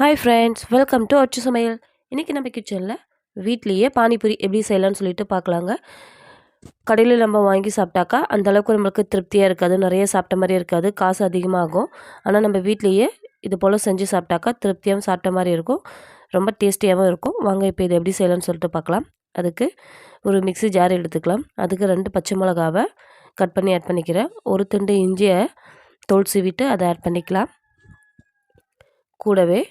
Hi friends welcome to அச்சு சமையல். இன்றைக்கி நம்ம கிச்சனில் வீட்லேயே பானிபூரி எப்படி செய்யலாம்னு சொல்லிட்டு பார்க்கலாங்க. கடையில் நம்ம வாங்கி சாப்பிட்டாக்கா அந்தளவுக்கு நம்மளுக்கு திருப்தியாக இருக்காது நிறைய சாப்பிட்ட மாதிரி இருக்காது காசு அதிகமாகும். ஆனால் நம்ம வீட்லேயே இது போல் செஞ்சு சாப்பிட்டாக்கா திருப்தியாகவும் சாப்பிட்ட மாதிரி இருக்கும் ரொம்ப டேஸ்டியாகவும் இருக்கும். வாங்க இப்போ இது எப்படி செய்யலாம்னு சொல்லிட்டு பார்க்கலாம். அதுக்கு ஒரு மிக்ஸி ஜார் எடுத்துக்கலாம். அதுக்கு ரெண்டு பச்சை மிளகாவை கட் பண்ணி ஆட் பண்ணிக்கிறேன். ஒரு துண்டு இஞ்சியை தோல் சீவிட்டு அதை ஆட் பண்ணிக்கலாம். கூடவே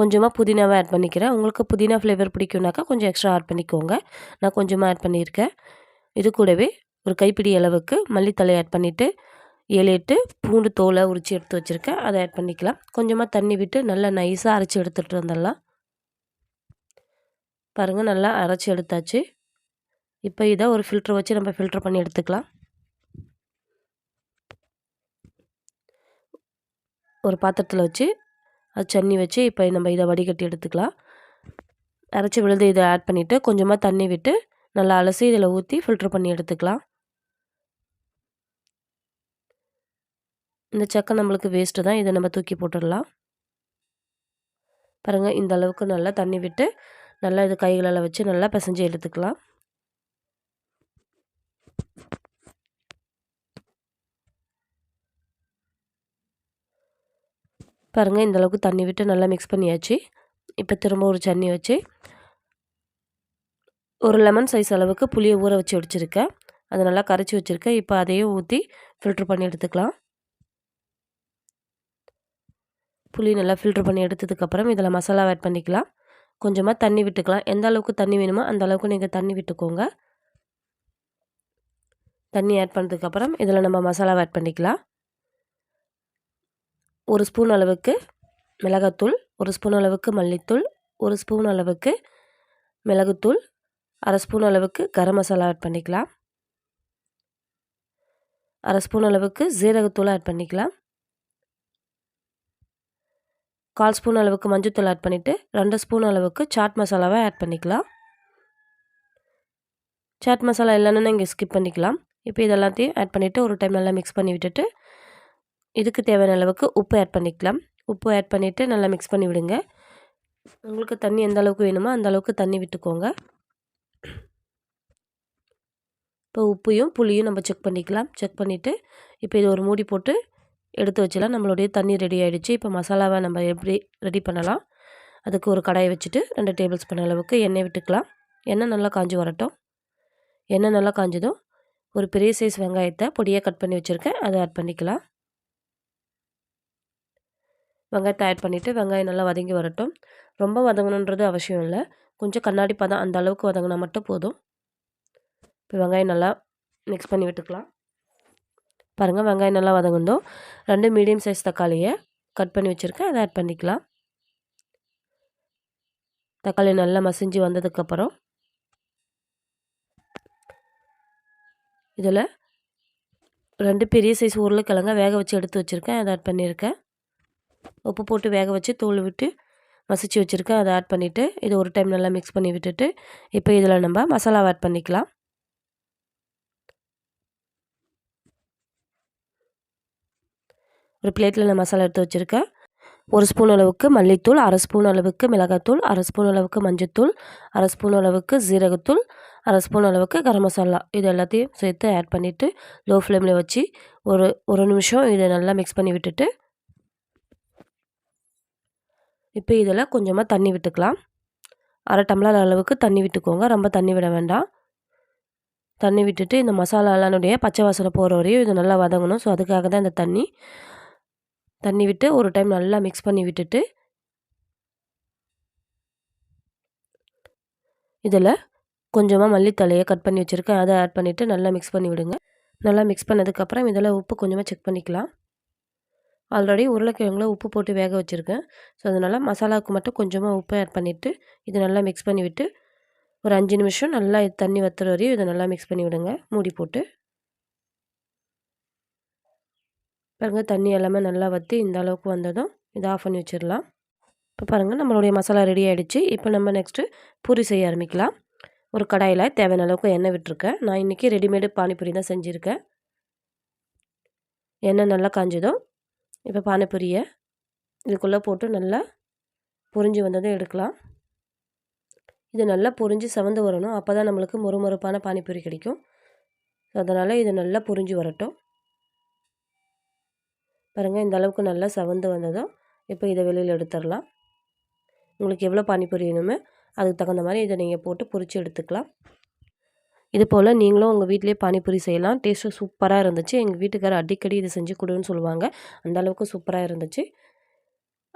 கொஞ்சமாக புதினாவை ஆட் பண்ணிக்கிறேன். உங்களுக்கு புதினா ஃப்ளேவர் பிடிக்கும்னாக்கா கொஞ்சம் எக்ஸ்ட்ரா ஆட் பண்ணிக்கோங்க. நான் கொஞ்சமாக ஆட் பண்ணியிருக்கேன். இது கூடவே ஒரு கைப்பிடி அளவுக்கு மல்லித்தலை ஆட் பண்ணிவிட்டு ஏழு எட்டு பூண்டு தோலை உரித்து எடுத்து வச்சுருக்கேன். அதை ஆட் பண்ணிக்கலாம். கொஞ்சமாக தண்ணி விட்டு நல்லா நைஸாக அரைச்சி எடுத்துகிட்டு வந்துடலாம். பாருங்கள் நல்லா அரைச்சி எடுத்தாச்சு. இப்போ இதை ஒரு ஃபில்ட்ரு வச்சு நம்ம ஃபில்ட்ரு பண்ணி எடுத்துக்கலாம். ஒரு பாத்திரத்தில் வச்சு அது சன்னி வச்சு இப்போ நம்ம இதை வடிகட்டி எடுத்துக்கலாம். அரைச்சி விழுது இதை ஆட் பண்ணிவிட்டு கொஞ்சமாக தண்ணி விட்டு நல்லா அலசி இதில் ஊற்றி ஃபில்ட்ரு பண்ணி எடுத்துக்கலாம். இந்த சக்கை நம்மளுக்கு வேஸ்ட்டு தான். இதை நம்ம தூக்கி போட்டுடலாம். பாருங்கள் இந்த அளவுக்கு நல்லா தண்ணி விட்டு நல்லா இது கைகளால் வச்சு நல்லா பிசைஞ்சு எடுத்துக்கலாம். பாருங்கள் இந்தளவுக்கு தண்ணி விட்டு நல்லா மிக்ஸ் பண்ணியாச்சு. இப்போ திரும்ப ஒரு சன்னி வச்சு ஒரு லெமன் சைஸ் அளவுக்கு புளியை ஊற வச்சு வச்சுருக்கேன் அதை நல்லா கரைச்சி வச்சுருக்கேன். இப்போ அதையும் ஊற்றி ஃபில்ட்ரு பண்ணி எடுத்துக்கலாம். புளி நல்லா ஃபில்ட்ரு பண்ணி எடுத்ததுக்கப்புறம் இதில் மசாலா ஆட் பண்ணிக்கலாம். கொஞ்சமாக தண்ணி விட்டுக்கலாம். எந்த அளவுக்கு தண்ணி வேணுமோ அந்த அளவுக்கு நீங்கள் தண்ணி விட்டுக்கோங்க. தண்ணி ஆட் பண்ணதுக்கப்புறம் இதில் நம்ம மசாலா ஆட் பண்ணிக்கலாம். ஒரு ஸ்பூன் அளவுக்கு மிளகாத்தூள் ஒரு ஸ்பூன் அளவுக்கு மல்லித்தூள் ஒரு ஸ்பூன் அளவுக்கு மிளகுத்தூள் அரை ஸ்பூன் அளவுக்கு கரம் மசாலா ஆட் பண்ணிக்கலாம். அரை ஸ்பூன் அளவுக்கு ஜீரகத்தூள் ஆட் பண்ணிக்கலாம். கால் ஸ்பூன் அளவுக்கு மஞ்சத்தூள் ஆட் பண்ணிவிட்டு ரெண்டு ஸ்பூன் அளவுக்கு சாட் மசாலாவை ஆட் பண்ணிக்கலாம். சாட் மசாலா இல்லைன்னு நீங்கள் ஸ்கிப் பண்ணிக்கலாம். இப்போ இதெல்லாத்தையும் ஆட் பண்ணிவிட்டு ஒரு டைம் நல்லா மிக்ஸ் பண்ணி விட்டுட்டு இதுக்கு தேவையான அளவுக்கு உப்பு ஆட் பண்ணிக்கலாம். உப்பு ஆட் பண்ணிவிட்டு நல்லா மிக்ஸ் பண்ணி விடுங்க. உங்களுக்கு தண்ணி எந்த அளவுக்கு வேணுமோ அந்த அளவுக்கு தண்ணி விட்டுக்கோங்க. இப்போ உப்பையும் புளியும் நம்ம செக் பண்ணிக்கலாம். செக் பண்ணிவிட்டு இப்போ இது ஒரு மூடி போட்டு எடுத்து வச்சிடலாம். நம்மளுடைய தண்ணி ரெடி ஆகிடுச்சு இப்போ மசாலாவை நம்ம எப்படி ரெடி பண்ணலாம்? அதுக்கு ஒரு கடாயை வச்சுட்டு ரெண்டு டேபிள் ஸ்பூன் அளவுக்கு எண்ணெய் விட்டுக்கலாம். எண்ணெய் நல்லா காஞ்சி வரட்டும். எண்ணெய் நல்லா காஞ்சதும் ஒரு பெரிய சைஸ் வெங்காயத்தை பொடியாக கட் பண்ணி வச்சுருக்கேன். அதை ஆட் பண்ணிக்கலாம். வெங்காயத்தை ஆட் பண்ணிவிட்டு வெங்காயம் நல்லா வதங்கி வரட்டும். ரொம்ப வதங்கணுன்றது அவசியம் இல்லை. கொஞ்சம் கண்ணாடி பதம் அந்த அளவுக்கு வதங்கினா மட்டும் போதும். இப்போ வெங்காயம் நல்லா மிக்ஸ் பண்ணி விட்டுக்கலாம். பாருங்கள் வெங்காயம் நல்லா வதங்கணும் ரெண்டு மீடியம் சைஸ் தக்காளியை கட் பண்ணி வச்சுருக்கேன். அதை ஆட் பண்ணிக்கலாம். தக்காளி நல்லா மசிஞ்சு வந்ததுக்கப்புறம் இதில் ரெண்டு பெரிய சைஸ் உருளைக்கிழங்க வேக வச்சு எடுத்து வச்சுருக்கேன். அதை ஆட் பண்ணியிருக்கேன் உப்பு போட்டு வேக வச்சு தூள் விட்டு மசிச்சு வச்சுருக்கேன். அதை ஆட் பண்ணிவிட்டு இது ஒரு டைம் நல்லா மிக்ஸ் பண்ணி விட்டுட்டு இப்போ இதில் நம்ம மசாலாவை ஆட் பண்ணிக்கலாம். ஒரு பிளேட்டில் நான் மசாலா எடுத்து வச்சுருக்கேன். ஒரு ஸ்பூன் அளவுக்கு மல்லித்தூள் அரை ஸ்பூன் அளவுக்கு மிளகாத்தூள் அரை ஸ்பூன் அளவுக்கு மஞ்சத்தூள் அரை ஸ்பூன் அளவுக்கு ஜீரகத்தூள் அரை ஸ்பூன் அளவுக்கு கரம் மசாலா. இது எல்லாத்தையும் சேர்த்து ஆட் பண்ணிவிட்டு லோ ஃப்ளேமில் வச்சு ஒரு ஒரு நிமிஷம் இதை நல்லா மிக்ஸ் பண்ணி விட்டுட்டு இப்போ இதில் கொஞ்சமாக தண்ணி விட்டுக்கலாம். அரை டம்ளர் அளவுக்கு தண்ணி விட்டுக்கோங்க. ரொம்ப தண்ணி விட வேண்டாம். தண்ணி விட்டுட்டு இந்த மசாலாலானுடைய பச்சை வாசனை போகிற வரையும் இது நல்லா வதங்கணும். ஸோ அதுக்காக தான் இந்த தண்ணி. தண்ணி விட்டு ஒரு டைம் நல்லா மிக்ஸ் பண்ணி விட்டுட்டு இதில் கொஞ்சமாக மல்லித்தலையை கட் பண்ணி வச்சுருக்கேன். அதை ஆட் பண்ணிவிட்டு நல்லா மிக்ஸ் பண்ணி விடுங்க. நல்லா மிக்ஸ் பண்ணதுக்கப்புறம் இதில் உப்பு கொஞ்சமாக செக் பண்ணிக்கலாம். ஆல்ரெடி உருளைக்கிழங்குல உப்பு போட்டு வேக வச்சுருக்கேன். ஸோ அதனால் மசாலாவுக்கு மட்டும் கொஞ்சமாக உப்பு ஆட் பண்ணிவிட்டு இது நல்லா மிக்ஸ் பண்ணி விட்டு ஒரு அஞ்சு நிமிஷம் நல்லா இது தண்ணி வத்துற வரையும் இதை நல்லா மிக்ஸ் பண்ணி விடுங்க. மூடி போட்டு. பாருங்கள் தண்ணி எல்லாமே நல்லா வற்றி இந்த அளவுக்கு வந்ததும் இதை ஆஃப் பண்ணி வச்சிடலாம். இப்போ பாருங்கள் நம்மளுடைய மசாலா ரெடி ஆகிடுச்சு இப்போ நம்ம நெக்ஸ்ட்டு பூரி செய்ய ஆரம்பிக்கலாம். ஒரு கடாயில் தேவையான அளவுக்கு எண்ணெய் விட்டுருக்கேன். நான் இன்றைக்கி ரெடிமேடு பானிபூரி தான் செஞ்சுருக்கேன். எண்ணெய் நல்லா காஞ்சதும் இப்போ பானிபூரியை இதுக்குள்ளே போட்டு நல்லா பொறிஞ்சு வந்ததும் எடுக்கலாம். இது நல்லா பொறிஞ்சு செவந்து வரணும். அப்போ தான் நம்மளுக்கு மொறுமொறுப்பான பானிபூரி கிடைக்கும். அதனால் இது நல்லா பொறிஞ்சு வரட்டும். பாருங்கள் இந்த அளவுக்கு நல்லா செவந்து வந்ததும் இப்போ இதை வெளியில் எடுத்துடலாம். உங்களுக்கு எவ்வளோ பானிபூரி வேணுமோ அதுக்கு தகுந்த மாதிரி இதை நீங்கள் போட்டு பொரித்து எடுத்துக்கலாம். இது போல் நீங்களும் உங்கள் வீட்டிலே பானிபூரி செய்யலாம். டேஸ்ட்டு சூப்பராக இருந்துச்சு. எங்கள் வீட்டுக்காரர் அடிக்கடி இதை செஞ்சு கொடுன்னு சொல்லுவாங்க. அந்தளவுக்கு சூப்பராக இருந்துச்சு.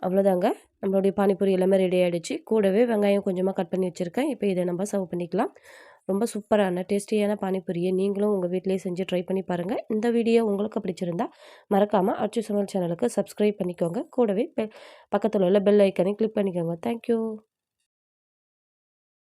அவ்வளோதாங்க நம்மளுடைய பானிபூரி எல்லாமே ரெடி ஆகிடுச்சு கூடவே வெங்காயம் கொஞ்சமாக கட் பண்ணி வச்சுருக்கேன். இப்போ இதை நம்ம சர்வ் பண்ணிக்கலாம். ரொம்ப சூப்பரான டேஸ்டியான பானிபூரியை நீங்களும் உங்கள் வீட்டிலேயே செஞ்சு ட்ரை பண்ணி பாருங்கள் இந்த வீடியோ உங்களுக்கு பிடிச்சிருந்தா மறக்காமல் அச்சு சமையல் சேனலுக்கு சப்ஸ்கிரைப் பண்ணிக்கோங்க. கூடவே பக்கத்தில் உள்ள பெல் ஐக்கனை கிளிக் பண்ணிக்கோங்க. தேங்க்யூ